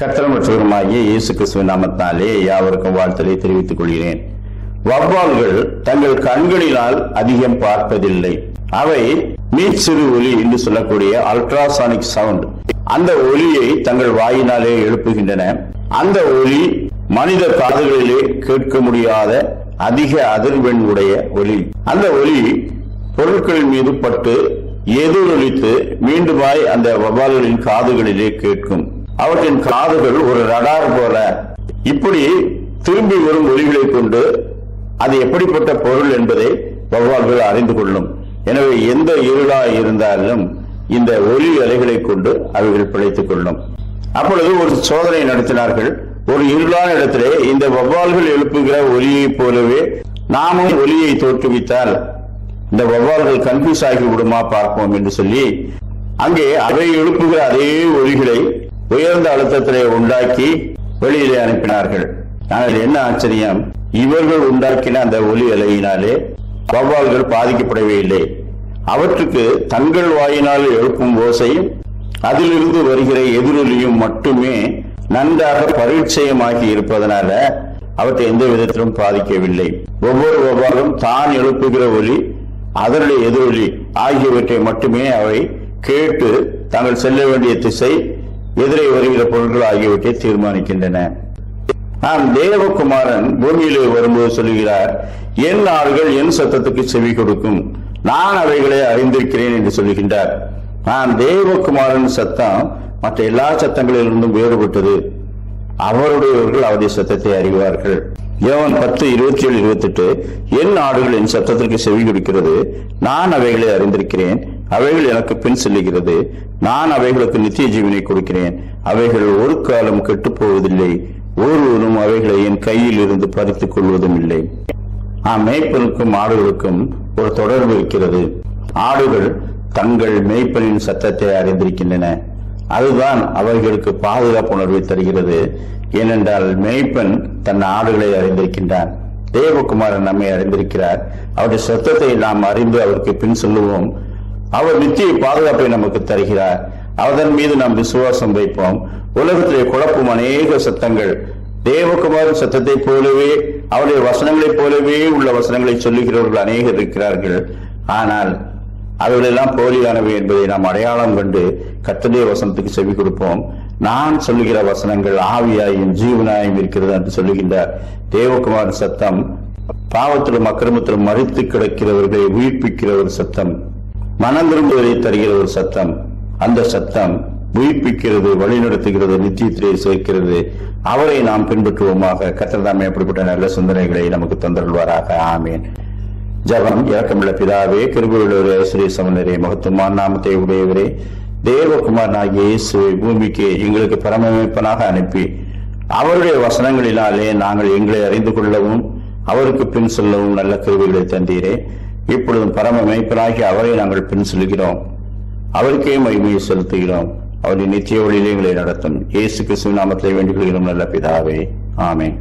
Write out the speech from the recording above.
கத்திரம் மற்றவருமாகிய இயேசு கிறிஸ்துவின் நாமத்தாலே யாவருக்கும் வாழ்த்தலை தெரிவித்துக் கொள்கிறேன். வவ்வால்கள் தங்கள் கண்களினால் அதிகம் பார்ப்பதில்லை. அவை மீச்சிறு ஒலி என்று சொல்லக்கூடிய அல்ட்ராசானிக் சவுண்ட் அந்த ஒலியை தங்கள் வாயினாலே எழுப்புகின்றன. அந்த ஒலி மனித காதுகளிலே கேட்க முடியாத அதிக அதிர்வெண் உடைய ஒலி. அந்த ஒலி பொருட்களின் மீது பட்டு எதிரொலித்து மீண்டுமாய் அந்த வவ்வால்களின் காதுகளிலே கேட்கும். அவற்றின் காதுகள் ஒரு ரடார் போல. இப்படி திரும்பி வரும் ஒலிகளை கொண்டு அது எப்படிப்பட்ட பொருள் என்பதை வவ்வால்கள் அறிந்து கொள்ளும். எனவே எந்த இருளா இருந்தாலும் இந்த ஒலி அலைகளை கொண்டு அவைகள் பிழைத்துக் கொள்ளும். அப்பொழுது ஒரு சோதனை நடத்தினார்கள். ஒரு இருளான இடத்திலே இந்த வவ்வால்கள் எழுப்புகிற ஒலியைப் போலவே நாமும் ஒலியை தோற்றுவித்தால் இந்த வவ்வால்கள் கன்ஃபியூஸ் ஆகி விடுமா பார்ப்போம் என்று சொல்லி அங்கே அவை எழுப்புகிற அதே ஒலிகளை உயர்ந்த அழுத்தத்திலே உண்டாக்கி வெளியிலே அனுப்பினார்கள். ஆனால் என்ன ஆச்சரியம்? இவர்கள் உண்டாக்கின அந்த ஒலி அலையினாலே வவ்வால்கள் பாதிக்கப்படவே இல்லை. அவற்றுக்கு தங்கள் வாயினால் எழுப்பும் ஓசையும் அதிலிருந்து வருகிற எதிரொலியும் மட்டுமே நன்றாக பரிச்சயமாகி இருப்பதனால அவற்றை எந்த விதத்திலும் பாதிக்கவில்லை. ஒவ்வொரு வவ்வாலும் தான் எழுப்புகிற ஒலி அதனுடைய எதிரொலி ஆகியவற்றை மட்டுமே அவை கேட்டு தாங்கள் செல்ல வேண்டிய திசை எதிரே வருகிற பொருட்கள் ஆகியவற்றை தீர்மானிக்கின்றன. நாம் தேவகுமாரன் பூமியிலே வரும்போது சொல்லுகிறார் என் ஆள்கள் என் சத்தத்துக்கு செவி கொடுக்கும். நான் அவைகளை அறிந்திருக்கிறேன் என்று சொல்லுகின்றார். நான் தேவகுமாரன் சத்தம் மற்ற எல்லா சத்தங்களிலிருந்தும் வேறுபட்டது. அவருடையவர்கள் அவருடைய சத்தத்தை அறிவார்கள். ஏவன் பத்து இருபத்தி ஏழு இருபத்தி எட்டு என் ஆடுகள் என் சத்தத்திற்கு செவி கொடுக்கிறது. நான் அவைகளை அறிந்திருக்கிறேன். அவைகள் எனக்கு பின் செல்லுகிறது. நான் அவைகளுக்கு நித்திய ஜீவனை கொடுக்கிறேன். அவைகள் ஒரு காலம் கெட்டு போவதில்லை ஒருவரும் அவைகளை என் கையில் இருந்து பறித்துக் கொள்வதும் இல்லை மேய்ப்பனுக்கும் ஆடுகளுக்கும் ஒரு தொடர்பு இருக்கிறது. ஆடுகள் தங்கள் மேய்ப்பனின் சத்தத்தை அறிந்திருக்கின்றன. அதுதான் அவர்களுக்கு பாதுகாப்பு உணர்வை தருகிறது. ஏனென்றால் மேய்ப்பன் தன் ஆடுகளை அறிந்திருக்கின்றான். தேவகுமாரன் நம்மை அறிந்திருக்கிறார். அவருடைய சத்தத்தை நாம் அறிந்து அவருக்கு பின் சொல்லுவோம். அவர் நித்திய பாதுகாப்பை நமக்கு தருகிறார். அதன் மீது நாம் விசுவாசம் வைப்போம். உலகத்திலே குழப்பும் அநேக சத்தங்கள். தேவகுமாரின் சத்தத்தை போலவே அவருடைய வசனங்களைப் போலவே உள்ள வசனங்களை சொல்லுகிறவர்கள் அநேகர் இருக்கிறார்கள். ஆனால் அவைகளெல்லாம் போலியானவை என்பதை நாம் அடையாளம் கண்டு கத்தடைய வசனத்துக்கு செவி கொடுப்போம். நான் சொல்லுகிற வசனங்கள் ஆவியாயும் ஜீவனாயும் இருக்கிறது என்று சொல்லுகின்றார். தேவகுமார் சத்தம் பாவத்திலும் அக்கிரமத்திலும் மறித்து கிடக்கிறவர்களை உயிர்ப்பிக்கிற ஒரு சத்தம். மனம் திரும்புவதை தருகிற ஒரு சத்தம். அந்த சத்தம் உயிர்ப்பிக்கிறது வழிநடத்துகிறது நித்தியத்திலே சேர்க்கிறது. அவரை நாம் பின்பற்றுவோமாக. கத்திரதாமே அப்படிப்பட்ட நல்ல சிந்தனைகளை நமக்கு தந்தருள்வாராக. ஆமேன். ஜபம் இறக்கமுள்ள பிதாவே கிருபையுள்ளவரே ஸ்ரீ சமநரே மகத்துமான் நாமத்தை உடையவரே தேவகுமார் ஆகிய இயேசுவை பூமிக்கு எங்களுக்கு பரமமைப்பனாக அனுப்பி அவருடைய வசனங்களினாலே நாங்கள் எங்களை அறிந்து கொள்ளவும் அவருக்கு பின் செல்லவும் நல்ல கருவிகளை தந்தீரே. இப்பொழுதும் பரம மேய்ப்பனாகி அவரை நாங்கள் பின் செல்கிறோம் அவருக்கே மகிமையை செலுத்துகிறோம். அவருடைய நித்திய வழியிலே எங்களை நடத்தும். இயேசு கிறிஸ்துவ நாமத்தை வேண்டிக் கொள்கிறோம் நல்ல பிதாவே. ஆமே